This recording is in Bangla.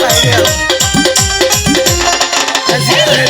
তোমায় করে আর